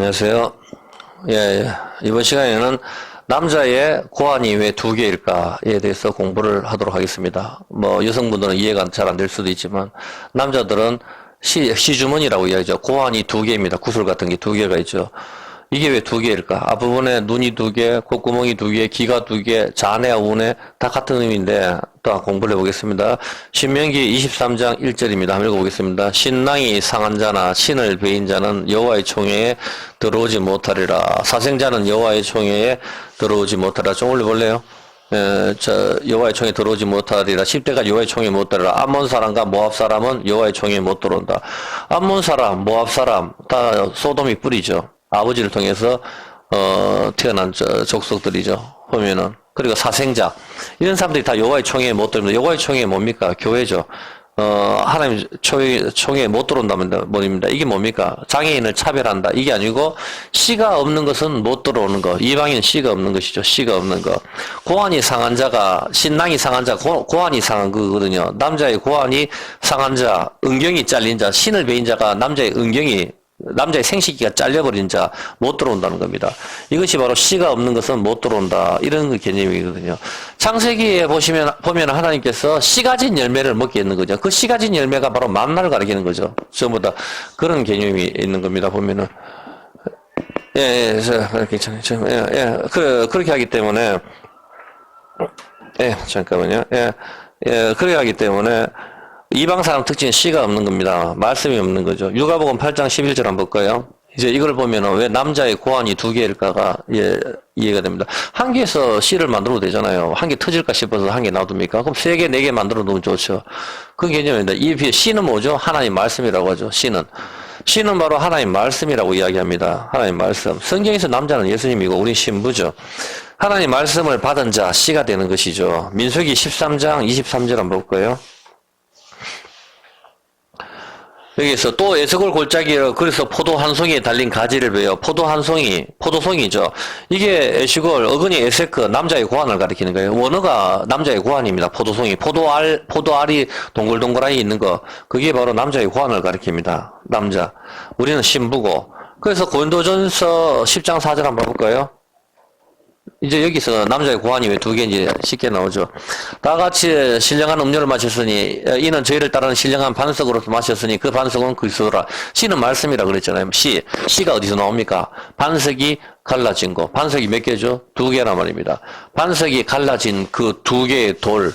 안녕하세요. 예, 예. 이번 시간에는 남자의 고환이 왜 두 개일까에 대해서 공부를 하도록 하겠습니다. 뭐 여성분들은 이해가 잘 안 될 수도 있지만 남자들은 시, 시주머니라고 이야기하죠. 고환이 두 개입니다. 구슬 같은 게 두 개가 있죠. 이게 왜 두 개일까? 앞부분에 눈이 두 개, 콧구멍이 두 개, 귀가 두 개, 자네와 우네 다 같은 의미인데 또 공부를 해보겠습니다. 신명기 23장 1절입니다. 한번 읽어보겠습니다. 신랑이 상한 자나 신을 베인 자는 여호와의 총회에 들어오지 못하리라. 사생자는 여호와의 총회에 들어오지 못하리라. 좀 올려볼래요? 에, 저 여호와의 총에 들어오지 못하리라. 10대가 여호와의 총에 못 들어라. 암몬 사람과 모압 사람은 여호와의 총에 못 들어온다. 암몬 사람, 모압 사람 다 소돔이 뿌리죠. 아버지를 통해서 어, 태어난 저, 족속들이죠. 보면은 그리고 사생자 이런 사람들이 다 여호와의 총회에 못 들어옵니다. 여호와의 총회 뭡니까? 교회죠. 어, 하나님 총회, 총회에 못 들어온다면 뭐입니다. 이게 뭡니까? 장애인을 차별한다. 이게 아니고 씨가 없는 것은 못 들어오는 거. 이방인 씨가 없는 것이죠. 씨가 없는 거. 고환이 상한 자가 신랑이 상한 자 고, 고환이 상한 거거든요. 남자의 고환이 상한 자, 은경이 잘린 자, 신을 베인 자가 남자의 은경이 남자의 생식기가 잘려버린 자 못 들어온다는 겁니다. 이것이 바로 씨가 없는 것은 못 들어온다 이런 그 개념이거든요. 창세기에 보시면 보면 하나님께서 씨 가진 열매를 먹게 했는 거죠. 그 씨 가진 열매가 바로 만나를 가리키는 거죠. 전부 다 그런 개념이 있는 겁니다. 보면은 예, 예, 저, 괜찮아요. 저, 예, 예, 그, 그렇게 하기 때문에, 예, 잠깐만요. 예, 예, 그렇게 하기 때문에, 이방 사람 특징은 씨가 없는 겁니다. 말씀이 없는 거죠. 육아복음 8장 11절 한번 볼까요? 이제 이걸 보면은 왜 남자의 고환이 두 개일까가 예, 이해가 됩니다. 한 개에서 씨를 만들어도 되잖아요. 한 개 터질까 싶어서 한 개 놔둡니까? 그럼 세 개, 네 개 만들어 놓으면 좋죠. 그 개념입니다. 이 비해 씨는 뭐죠? 하나님 말씀이라고 하죠. 씨는. 씨는 바로 하나님 말씀이라고 이야기합니다. 하나님 말씀. 성경에서 남자는 예수님이고 우리 신부죠. 하나님 말씀을 받은 자 씨가 되는 것이죠. 민수기 13장 23절 한번 볼까요? 여기서 또 에스골 골짜기로 그래서 포도 한 송이에 달린 가지를 베어 포도 한 송이 포도송이죠. 이게 에시골 어근이 에세크 남자의 고환을 가리키는 거예요. 원어가 남자의 고환입니다. 포도송이 포도알 포도알이 동글동글하게 있는 거 그게 바로 남자의 고환을 가리킵니다. 남자 우리는 신부고 그래서 고린도전서 10장 4절 한번 볼까요? 이제 여기서 남자의 고환이 왜 두 개인지 쉽게 나오죠. 다 같이 신령한 음료를 마셨으니 어, 이는 저희를 따르는 신령한 반석으로서 마셨으니 그 반석은 그리스도라. 씨는 말씀이라 그랬잖아요. 씨. 씨가 어디서 나옵니까? 반석이 갈라진 거. 반석이 몇 개죠? 두 개란 말입니다. 반석이 갈라진 그 두 개의 돌,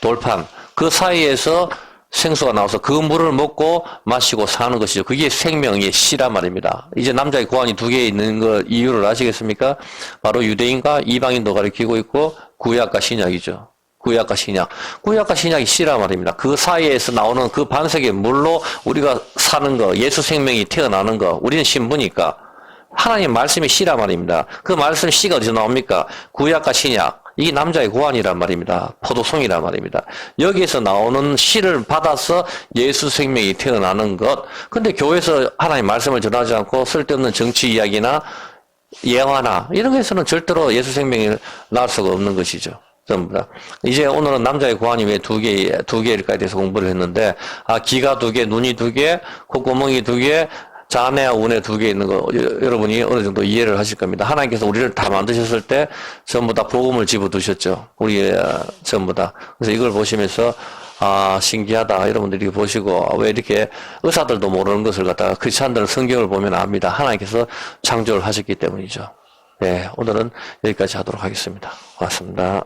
돌판. 그 사이에서 생수가 나와서 그 물을 먹고 마시고 사는 것이죠. 그게 생명의 씨란 말입니다. 이제 남자의 고환이 두 개 있는 거 이유를 아시겠습니까? 바로 유대인과 이방인도 가리키고 있고 구약과 신약이죠. 구약과 신약. 구약과 신약이 씨란 말입니다. 그 사이에서 나오는 그 반석의 물로 우리가 사는 거, 예수 생명이 태어나는 거, 우리는 신부니까. 하나님 말씀이 씨란 말입니다. 그 말씀 씨가 어디서 나옵니까? 구약과 신약. 이 남자의 고환이란 말입니다. 포도송이란 말입니다. 여기에서 나오는 씨를 받아서 예수 생명이 태어나는 것. 근데 교회에서 하나님 말씀을 전하지 않고 쓸데없는 정치 이야기나 예화나 이런 것에서는 절대로 예수 생명이 나올 수가 없는 것이죠. 전부 다. 이제 오늘은 남자의 고환이 왜 두 개, 두 개일까에 대해서 공부를 했는데, 아, 귀가 두 개, 눈이 두 개, 콧구멍이 두 개, 자네와 운에 두 개 있는 거 여- 여러분이 어느 정도 이해를 하실 겁니다. 하나님께서 우리를 다 만드셨을 때 전부 다 복음을 집어두셨죠. 우리 어, 전부 다. 그래서 이걸 보시면서 아 신기하다 여러분들이 보시고 아, 왜 이렇게 의사들도 모르는 것을 갖다가 크리스찬들은 성경을 보면 압니다. 하나님께서 창조를 하셨기 때문이죠. 네 오늘은 여기까지 하도록 하겠습니다. 고맙습니다.